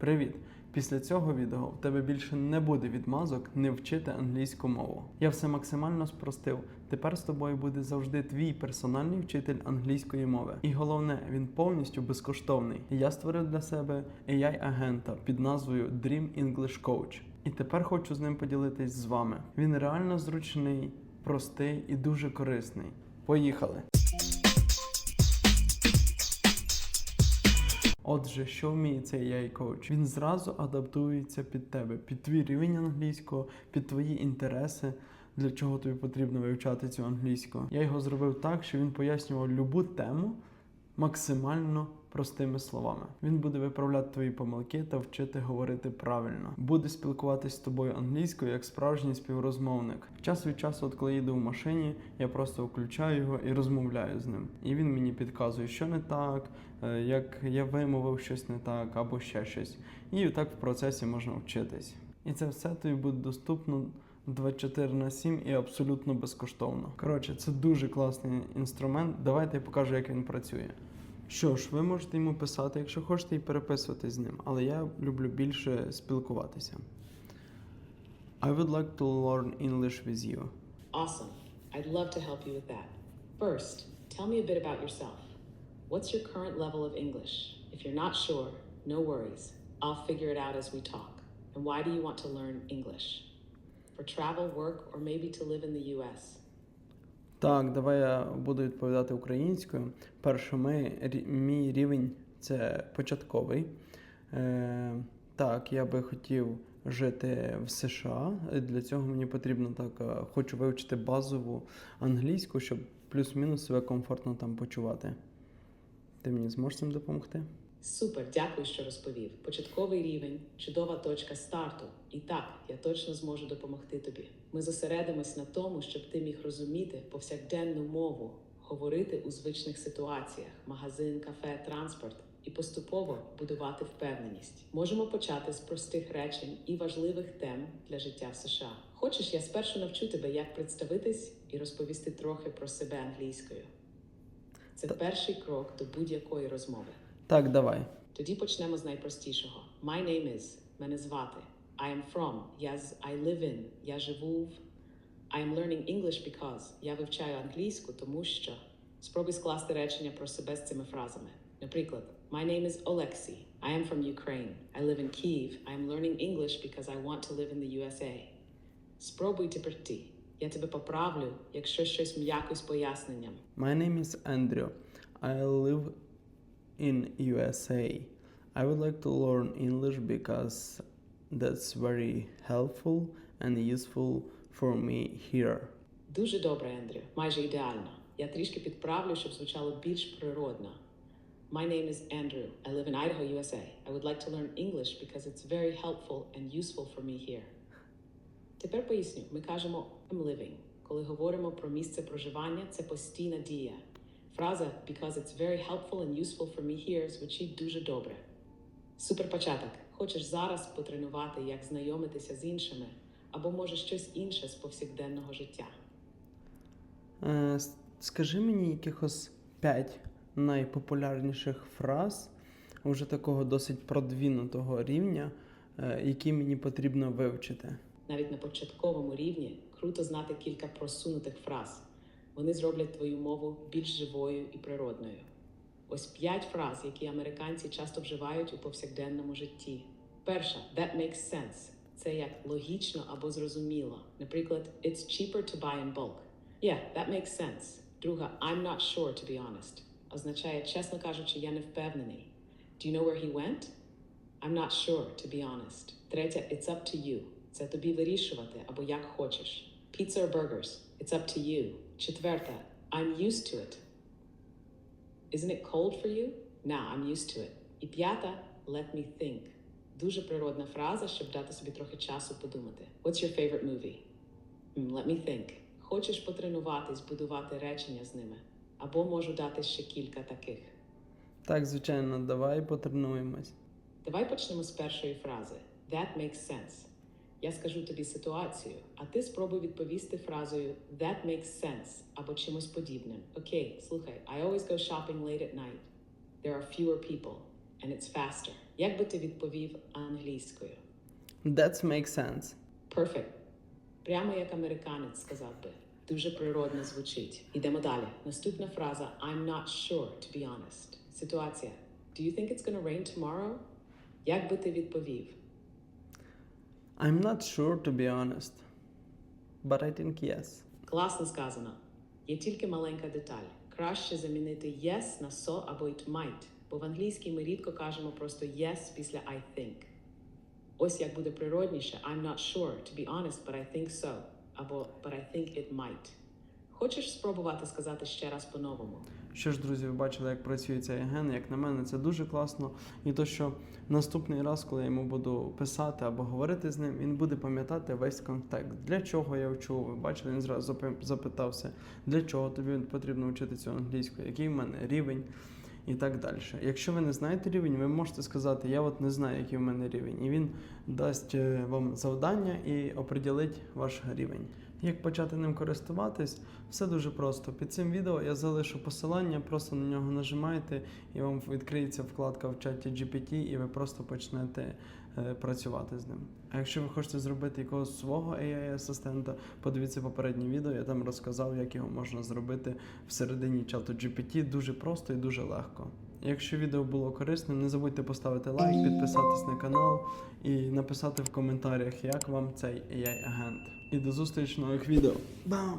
Привіт! Після цього відео в тебе більше не буде відмазок не вчити англійську мову. Я все максимально спростив. Тепер з тобою буде завжди твій персональний вчитель англійської мови. І головне, він повністю безкоштовний. Я створив для себе AI-агента під назвою Dream English Coach. І тепер хочу з ним поділитись з вами. Він реально зручний, простий і дуже корисний. Поїхали! Отже, що вміє цей AI коуч? Він зразу адаптується під тебе, під твій рівень англійського, під твої інтереси, для чого тобі потрібно вивчати цю англійську. Я його зробив так, що він пояснював любу тему максимально простими словами. Він буде виправляти твої помилки та вчити говорити правильно. Буде спілкуватись з тобою англійською як справжній співрозмовник. Час від часу, от коли їду в машині, я просто включаю його і розмовляю з ним. І він мені підказує, що не так, е, як я вимовив щось не так, або ще щось. І так в процесі можна вчитись. І це все тобі буде доступно 24 на 7 і абсолютно безкоштовно. Коротше, це дуже класний інструмент. Давайте я покажу, як він працює. Що ж, ви можете йому писати, якщо хочете, і переписуватись з ним, але я люблю більше спілкуватися. I would like to learn English with you. Awesome. I'd love to help you with that. First, tell me a bit about yourself. What's your current level of English? If you're not sure, no worries. I'll figure it out as we talk. And why do you want to learn English? For travel, work, or maybe to live in the US? Так, давай я буду відповідати українською. Перше, ми, мій рівень це початковий. Е, так, я би хотів жити в США. Для цього мені потрібно так, е, хочу вивчити базову англійську, щоб плюс-мінус себе комфортно там почувати. Ти мені зможеш цим допомогти? Супер, дякую, що розповів. Початковий рівень чудова точка старту. І так, я точно зможу допомогти тобі. Ми зосередимось на тому, щоб ти міг розуміти повсякденну мову, говорити у звичних ситуаціях, магазин, кафе, транспорт. І поступово будувати впевненість. Можемо почати з простих речень і важливих тем для життя в США. Хочеш, я спершу навчу тебе, як представитись і розповісти трохи про себе англійською. Це перший крок до будь-якої розмови. Так, давай. Тоді почнемо з найпростішого. My name is. Мене звати. I am from. Я з I live in. Я живу в. I am learning English because. Я вивчаю англійську, тому що. Спробуй скласти речення про себе з цими фразами. Наприклад, My name is Oleksій. I am from Ukraine. I live in Kyiv. I am learning English because I want to live in the USA. Спробуй тепер ти. Я тебе поправлю, якщо щось м'яко з поясненням. My name is Andrew. I live in USA. I would like to learn English because that's very helpful and useful for me here. Дуже добре, Ендрю. Майже ідеально. Я трішки підправлю, щоб звучало більш природно. My name is Andrew. I live in Idaho, USA. I would like to learn English because it's very helpful and useful for me here. Тепер поясню. Ми кажемо I'm living. Коли говоримо про місце проживання, це постійна дія. Фраза because it's very helpful and useful for me here звучить дуже добре. Супер початок. Хочеш зараз потренувати, як знайомитися з іншими, або може щось інше з повсякденного життя. Е, Скажи мені якихось 5 найпопулярніших фраз уже такого досить продвинутого рівня, е, які мені потрібно вивчити. Навіть на початковому рівні круто знати кілька просунутих фраз. Вони зроблять твою мову більш живою і природною. Ось п'ять фраз, які американці часто вживають у повсякденному житті. Перша that makes sense. Це як логічно або зрозуміло. Наприклад, it's cheaper to buy in bulk. Yeah, that makes sense. Друга I'm not sure to be honest. Означає, чесно кажучи, я не впевнений. Do you know where he went? I'm not sure, to be honest. Третя, it's up to you. Це тобі вирішувати або як хочеш. Pizza or burgers? It's up to you. Четверта, I'm used to it. Isn't it cold for you? Nah, I'm used to it. І п'ята, let me think. Дуже природна фраза, щоб дати собі трохи часу подумати. What's your favorite movie? Let me think. Хочеш потренуватись, будувати речення з ними? Або можу дати ще кілька таких. Так, звичайно, давай потренуємось. Давай почнемо з першої фрази. That makes sense. Я скажу тобі ситуацію, а ти спробуй відповісти фразою That makes sense або чимось подібним. Окей, слухай, I always go shopping late at night. There are fewer people. and it's faster. Як би ти відповів англійською? That makes sense. Perfect. Прямо як американець сказав би. Дуже природно звучить. Ідемо далі. Наступна фраза I'm not sure, to be honest. Ситуація. Do you think it's gonna rain tomorrow? Як би ти відповів? I'm not sure to be honest. But I think yes. Класно сказано. Є тільки маленька деталь. Краще замінити yes на so або it might, бо в англійській ми рідко кажемо просто yes після I think. Ось як буде природніше I'm not sure, to be honest, but I think so. Або but I think it might. Хочеш спробувати сказати ще раз по-новому? Що ж, друзі, ви бачили, як працює цей ген. Як на мене, це дуже класно. І то, що наступний раз, коли я йому буду писати або говорити з ним, він буде пам'ятати весь контекст. Для чого я вчу? Ви бачили, він зразу запи- запитався, для чого тобі потрібно вчити цю англійську, який в мене рівень. І так далі. Якщо ви не знаєте рівень, ви можете сказати, я от не знаю, який в мене рівень. І він дасть е, вам завдання і оприділить ваш рівень. Як почати ним користуватись, все дуже просто. Під цим відео я залишу посилання, просто на нього нажимаєте, і вам відкриється вкладка в чаті GPT, і ви просто почнете е, працювати з ним. А якщо ви хочете зробити якогось свого AI-асистента, подивіться попереднє відео, я там розказав, як його можна зробити всередині чату GPT дуже просто і дуже легко. Якщо відео було корисним, не забудьте поставити лайк, підписатись на канал і написати в коментарях, як вам цей AI-агент. І до зустрічі в нових відео. Бам!